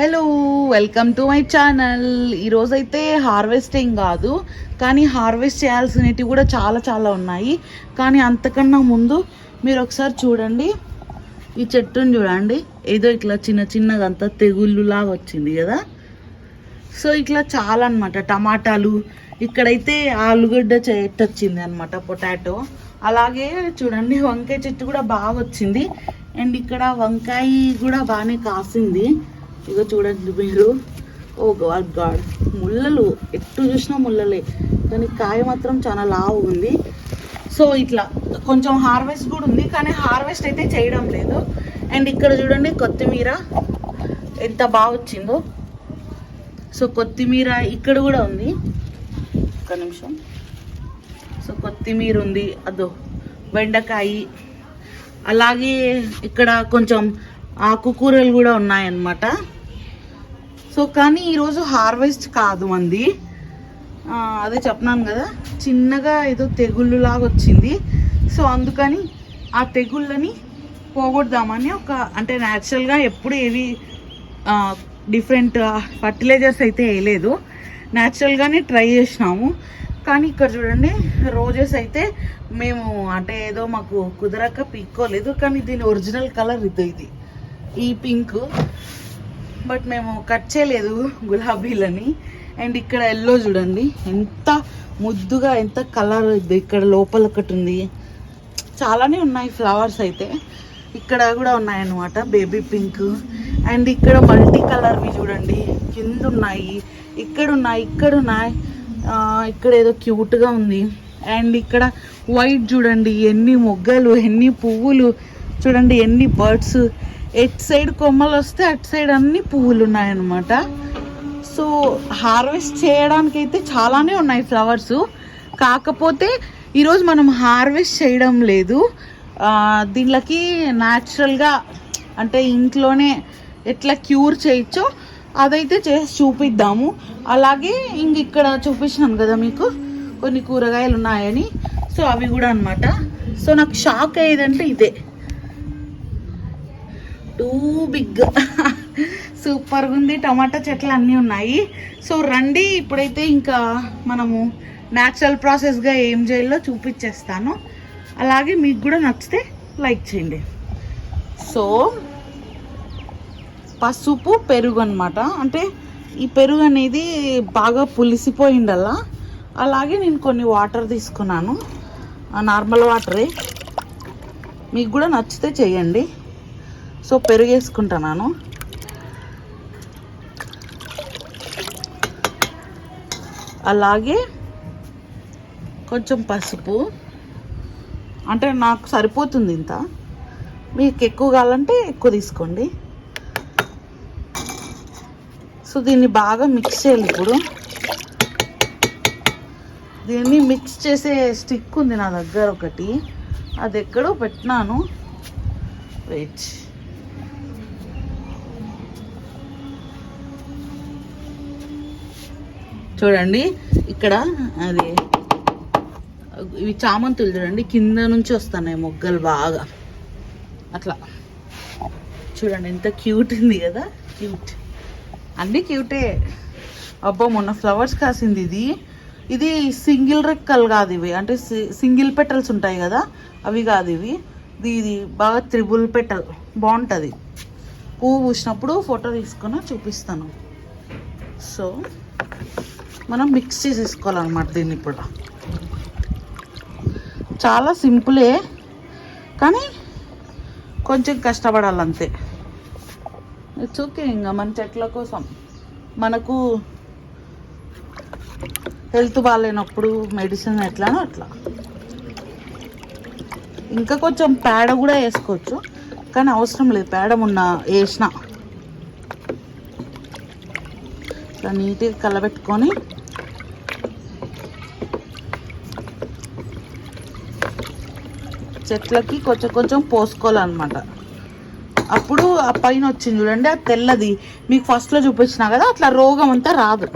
Hello welcome to my channel ఈరోజైతే harvesting కాదు కానీ హార్వెస్ట్ చేయాల్సినవి కూడా చాలా చాలా ఉన్నాయి. కానీ అంతకన్నా ముందు మీరు ఒకసారి చూడండి. ఈ చెట్టుని చూడండి. ఏదో ఇట్లా చిన్న చిన్నదంతా తెగుళ్ళులాగా వచ్చింది కదా. సో ఇట్లా చాలా అన్నమాట. టమాటాలు ఇక్కడైతే ఆలుగడ్డ చెట్టు వచ్చింది అనమాట పొటాటో. అలాగే చూడండి వంకాయ చెట్టు కూడా బాగా వచ్చింది. అండ్ ఇక్కడ వంకాయ కూడా బాగానే కాసింది. ఇక చూడండి మీరు. Oh God God. ముళ్ళలు ఎట్టు చూసినా ముళ్ళలే. కానీ కాయ మాత్రం చాలా లావు ఉంది. సో ఇట్లా కొంచెం హార్వెస్ట్ కూడా ఉంది కానీ హార్వెస్ట్ అయితే చేయడం లేదు. అండ్ ఇక్కడ చూడండి కొత్తిమీర ఎంత బాగా వచ్చిందో. సో కొత్తిమీర ఇక్కడ కూడా ఉంది. ఒక్క నిమిషం. సో కొత్తిమీర ఉంది అదో బెండకాయ. అలాగే ఇక్కడ కొంచెం ఆకుకూరలు కూడా ఉన్నాయన్నమాట. సో కానీ ఈరోజు హార్వెస్ట్ కాదు మంది. అదే చెప్పినాను కదా చిన్నగా ఏదో తెగుళ్ళులాగా వచ్చింది. సో అందుకని ఆ తెగుళ్ళని పోగొడదామని ఒక అంటే న్యాచురల్గా ఎప్పుడు ఏవి డిఫరెంట్ ఫర్టిలైజర్స్ అయితే వేయలేదు. న్యాచురల్గానే ట్రై చేసినాము. కానీ ఇక్కడ చూడండి రోజెస్ అయితే మేము అంటే ఏదో మాకు కుదరక పీక్కోలేదు. కానీ దీని ఒరిజినల్ కలర్ ఇది ఇది. ఈ పింక్ బట్ మేము కట్ చేయలేదు గులాబీలని. అండ్ ఇక్కడ ఎల్లో చూడండి. ఎంత ముద్దుగా ఎంత కలర్ ఇక్కడ లోపల ఒకటి ఉంది. చాలానే ఉన్నాయి ఫ్లవర్స్ అయితే. ఇక్కడ కూడా ఉన్నాయన్నమాట బేబీ పింక్. అండ్ ఇక్కడ మల్టీ కలర్వి చూడండి. కింద ఉన్నాయి ఇక్కడ ఉన్నాయి ఇక్కడ ఉన్నాయి. ఇక్కడ ఏదో క్యూట్గా ఉంది. అండ్ ఇక్కడ వైట్ చూడండి ఎన్ని మొగ్గలు ఎన్ని పువ్వులు. చూడండి ఎన్ని బర్డ్స్. ఎట్ సైడ్ కొమ్మలు వస్తే అటు సైడ్ అన్ని పువ్వులు ఉన్నాయన్నమాట. సో హార్వెస్ట్ చేయడానికి అయితే చాలానే ఉన్నాయి ఫ్లవర్స్. కాకపోతే ఈరోజు మనం హార్వెస్ట్ చేయడం లేదు. దీనికి దీనిలోకి న్యాచురల్గా అంటే ఇంట్లోనే ఎట్లా క్యూర్ చేయొచ్చో అదైతే చేసి చూపిద్దాము. అలాగే ఇంక ఇక్కడ చూపించినాను కదా మీకు కొన్ని కూరగాయలు ఉన్నాయని. సో అవి కూడా అనమాట సో నాకు షాక్ అయ్యేదంటే ఇదే. Too big. సూపర్గా ఉంది టమాటా చెట్లు అన్నీ ఉన్నాయి. సో రండి ఇప్పుడైతే ఇంకా మనము న్యాచురల్ ప్రాసెస్గా ఏం చేయాలో చూపించేస్తాను అలాగే మీకు కూడా నచ్చితే లైక్ చేయండి. సో పసుపు పెరుగు అనమాట అంటే ఈ పెరుగు అనేది బాగా పులిసిపోయిండల్లా అలాగే నేను కొన్ని వాటర్ తీసుకున్నాను. నార్మల్ వాటరే. మీకు కూడా నచ్చితే చేయండి. సో పెరుగు వేసుకుంటున్నాను అలాగే కొంచెం పసుపు. అంటే నాకు సరిపోతుంది ఇంత. మీకు ఎక్కువ కావాలంటే ఎక్కువ తీసుకోండి. సో దీన్ని బాగా మిక్స్ చేయాలి ఇప్పుడు. దీన్ని మిక్స్ చేసే స్టిక్ ఉంది నా దగ్గర ఒకటి. అది ఎక్కడో పెట్టినాను. వెయిట్ చూడండి ఇక్కడ అది ఇవి చామంతులు చూడండి కింద నుంచి వస్తున్నాయి మొగ్గలు బాగా. అట్లా. చూడండి ఎంత క్యూట్ ఉంది కదా క్యూట్. అన్నీ క్యూటే. అబ్బా మొన్న ఫ్లవర్స్ కాసింది ఇది. ఇది సింగిల్ రెక్కలు కాదు ఇవి. అంటే సింగిల్ పెటల్స్ ఉంటాయి కదా అవి కాదు ఇవి. ఇది ఇది బాగా త్రిబుల్ పెటల్ బాగుంటుంది. పువ్వు పూసినప్పుడు ఫోటో తీసుకొని చూపిస్తాను. సో మనం మిక్స్ చేసేసుకోవాలన్నమాట దీన్ని ఇప్పుడు చాలా సింపులే కానీ కొంచెం కష్టపడాలంతే. ఇట్స్ ఓకే ఇంకా మన చెట్ల కోసం. మనకు హెల్త్ బాగాలేనప్పుడు మెడిసిన్ ఎట్లానో అట్లా. ఇంకా కొంచెం పేడ కూడా వేసుకోవచ్చు కానీ అవసరం లేదు. పేడ మొన్న వేసిన. ఇట్లా నీట్గా కలబెట్టుకొని చెట్లకి కొంచెం కొంచెం పోసుకోవాలన్నమాట. అప్పుడు ఆ పైన వచ్చింది చూడండి ఆ తెల్లది. మీకు ఫస్ట్లో చూపించినా కదా అట్లా రోగం అంతా రాదు.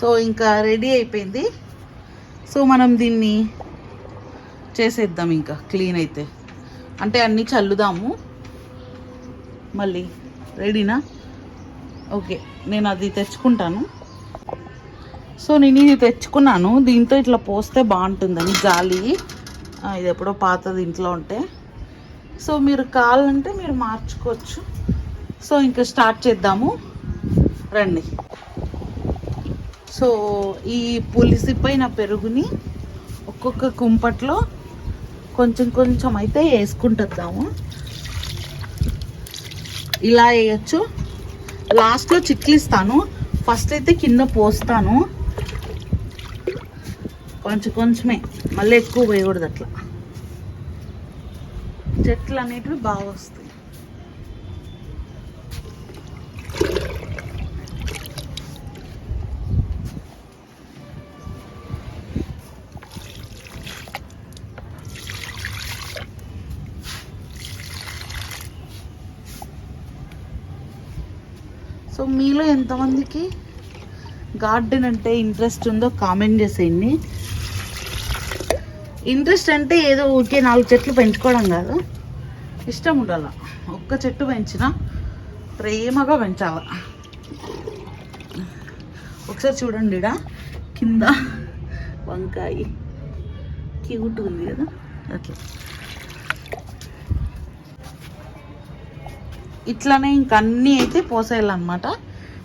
సో ఇంకా రెడీ అయిపోయింది. సో మనం దీన్ని చేసేద్దాం ఇంకా క్లీన్ అయితే. అంటే అన్నీ చల్లుదాము. మళ్ళీ రెడీనా? ఓకే నేను అది తెచ్చుకుంటాను. సో నేను ఇది తెచ్చుకున్నాను. దీంతో ఇట్లా పోస్తే బాగుంటుందని జాలి. ఇది ఎప్పుడో పాతది ఇంట్లో ఉంటే. సో మీరు కావాలంటే మీరు మార్చుకోవచ్చు. సో ఇంకా స్టార్ట్ చేద్దాము. రండి. సో ఈ పులిసిపోయిన పెరుగుని ఒక్కొక్క కుంపట్లో కొంచెం కొంచెం అయితే వేసుకుంటుద్దాము. ఇలా వేయచ్చు. లాస్ట్లో చిట్లిస్తాను. ఫస్ట్ అయితే కింద పోస్తాను. కొంచెం కొంచెమే. మళ్ళీ ఎక్కువ వేయకూడదు అట్లా. చెట్లు అనేటివి బాగా వస్తాయి. మీలో ఎంతమందికి గార్డెన్ అంటే ఇంట్రెస్ట్ ఉందో కామెంట్ చేసేయండి. ఇంట్రెస్ట్ అంటే ఏదో ఊరికే నాలుగు చెట్లు పెంచుకోవడం కాదు. ఇష్టం ఉండాల. ఒక్క చెట్టు పెంచిన ప్రేమగా పెంచాల. ఒకసారి చూడండి ఇడా కింద వంకాయ. క్యూట్ ఉంది కదా. అట్లా. ఇట్లానే ఇంకా అన్నీ అయితే పోసేయాలన్నమాట.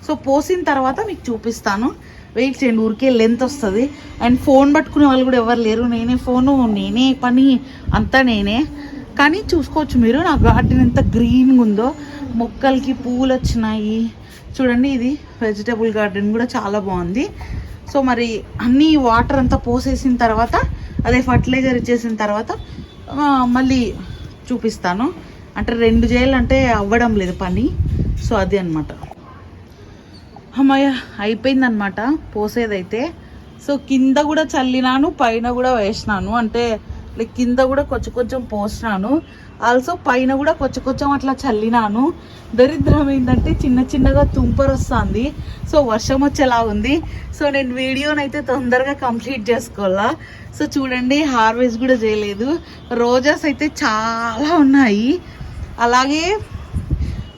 సో పోసిన తర్వాత మీకు చూపిస్తాను. వెయిట్ చేయండి ఊరికే లెంత్ వస్తుంది. అండ్ ఫోన్ పట్టుకునే వాళ్ళు కూడా ఎవరు లేరు. నేనే ఫోను నేనే పని అంతా నేనే. కానీ చూసుకోవచ్చు మీరు నా గార్డెన్ ఎంత గ్రీన్గా ఉందో. మొక్కలకి పూలు వచ్చినాయి. చూడండి ఇది వెజిటబుల్ గార్డెన్ కూడా చాలా బాగుంది. సో మరి అన్నీ వాటర్ అంతా పోసేసిన తర్వాత అదే ఫర్టిలైజర్ ఇచ్చేసిన తర్వాత మళ్ళీ చూపిస్తాను. అంటే రెండు చేయాలంటే అవ్వడం లేదు పని. సో అది అనమాట అమ్మాయ అయిపోయిందనమాట పోసేదైతే. సో కింద కూడా చల్లినాను పైన కూడా వేసినాను. అంటే లైక్ కింద కూడా కొంచెం కొంచెం పోసినాను. ఆల్సో పైన కూడా కొంచెం కొంచెం అట్లా చల్లినాను. దరిద్రం ఏంటంటే చిన్న చిన్నగా తుంపర్ వస్తుంది. సో వర్షం వచ్చేలా ఉంది. సో నేను వీడియోనైతే తొందరగా కంప్లీట్ చేసుకోవాలా. సో చూడండి హార్వెస్ట్ కూడా చేయలేదు. రోజాస్ అయితే చాలా ఉన్నాయి. అలాగే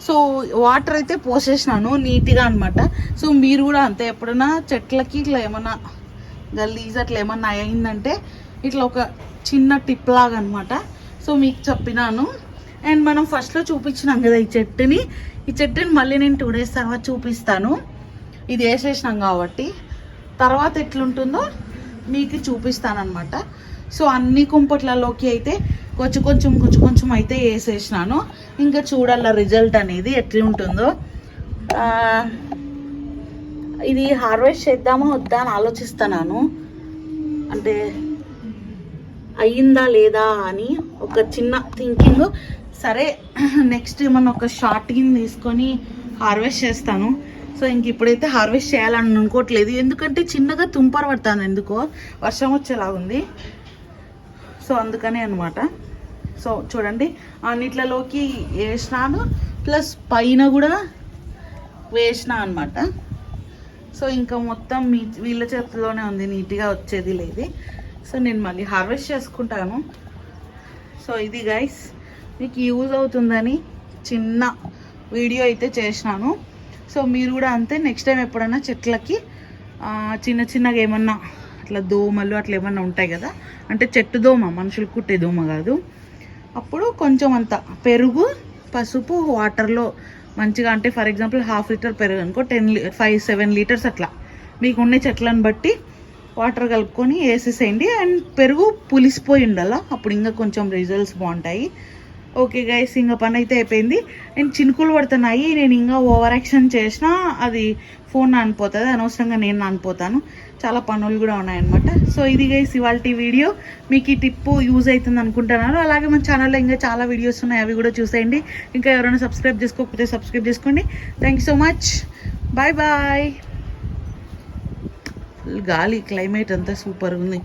సో వాటర్ అయితే పోసేసినాను నీట్గా అనమాట సో మీరు కూడా అంతే ఎప్పుడైనా చెట్లకి ఇట్లా ఏమన్నా గలీజ్ అట్లా ఏమన్నా అయిందంటే ఇట్లా ఒక చిన్న టిప్ లాగా అనమాట సో మీకు చెప్పినాను. అండ్ మనం ఫస్ట్లో చూపించినాం కదా ఈ చెట్టుని. ఈ చెట్టుని మళ్ళీ నేను టూ డేస్ తర్వాత చూపిస్తాను. ఇది వేసేసినాం కాబట్టి. తర్వాత ఎట్లుంటుందో మీకు చూపిస్తాను అనమాట సో అన్ని కుంపట్లలోకి అయితే కొంచెం కొంచెం కొంచెం కొంచెం అయితే వేసేసినాను. ఇంకా చూడాల రిజల్ట్ అనేది ఎట్లుంటుందో ఉంటుందో. ఇది హార్వెస్ట్ చేద్దామా వద్దా అని ఆలోచిస్తున్నాను. అంటే అయ్యిందా లేదా అని ఒక చిన్న థింకింగ్ సరే నెక్స్ట్ ఏమన్నా ఒక షార్ట్ని తీసుకొని హార్వెస్ట్ చేస్తాను. సో ఇంక ఇప్పుడైతే హార్వెస్ట్ చేయాలని అనుకోవట్లేదు. ఎందుకంటే చిన్నగా తుంపర పడుతుంది ఎందుకో? వర్షం వచ్చేలా ఉంది సో అందుకనే అనమాట సో చూడండి అన్నిట్లలోకి వేసినాను. ప్లస్ పైన కూడా వేసిన అనమాట సో ఇంకా మొత్తం మీ వీళ్ళ చేతిలోనే ఉంది నీట్గా వచ్చేది లేదు. సో నేను మళ్ళీ హార్వెస్ట్ చేసుకుంటాను. సో ఇది గైస్ మీకు యూజ్ అవుతుందని చిన్న వీడియో అయితే చేసినాను. సో మీరు కూడా అంతే నెక్స్ట్ టైం ఎప్పుడైనా చెట్లకి చిన్న చిన్నగా ఏమన్నా అట్లా దోమలు అట్లా ఏమన్నా ఉంటాయి కదా అంటే చెట్టు దోమ మనుషులు కుట్టే దోమ కాదు. అప్పుడు కొంచెం అంత పెరుగు పసుపు వాటర్లో మంచిగా అంటే ఫర్ ఎగ్జాంపుల్ హాఫ్ లీటర్ పెరుగు అనుకో టెన్ ఫైవ్ సెవెన్ లీటర్స్ అట్లా. మీకు ఉండే చెట్లను బట్టి వాటర్ కలుపుకొని వేసేసేయండి. అండ్ పెరుగు పులిసిపోయి ఉండాలా? అప్పుడు ఇంకా కొంచెం రిజల్ట్స్ బాగుంటాయి. ఓకే గైస్ ఇంకా పని అయితే అయిపోయింది. అండ్ చినుకులు పడుతున్నాయి. నేను ఇంకా ఓవర్ యాక్షన్ చేసినా అది ఫోన్ నానిపోతుంది అనవసరంగా నేను నానిపోతాను చాలా పనులు కూడా ఉన్నాయన్నమాట. సో ఇది గైస్ ఇవాళ వీడియో. మీకు ఈ టిప్ యూజ్ అవుతుంది అనుకుంటున్నాను. అలాగే మన ఛానల్లో ఇంకా చాలా వీడియోస్ ఉన్నాయి. అవి కూడా చూసేయండి. ఇంకా ఎవరైనా సబ్స్క్రైబ్ చేసుకోకపోతే సబ్స్క్రైబ్ చేసుకోండి. Thank you so much bye bye గాలి క్లైమేట్ అంతా సూపర్గా ఉంది.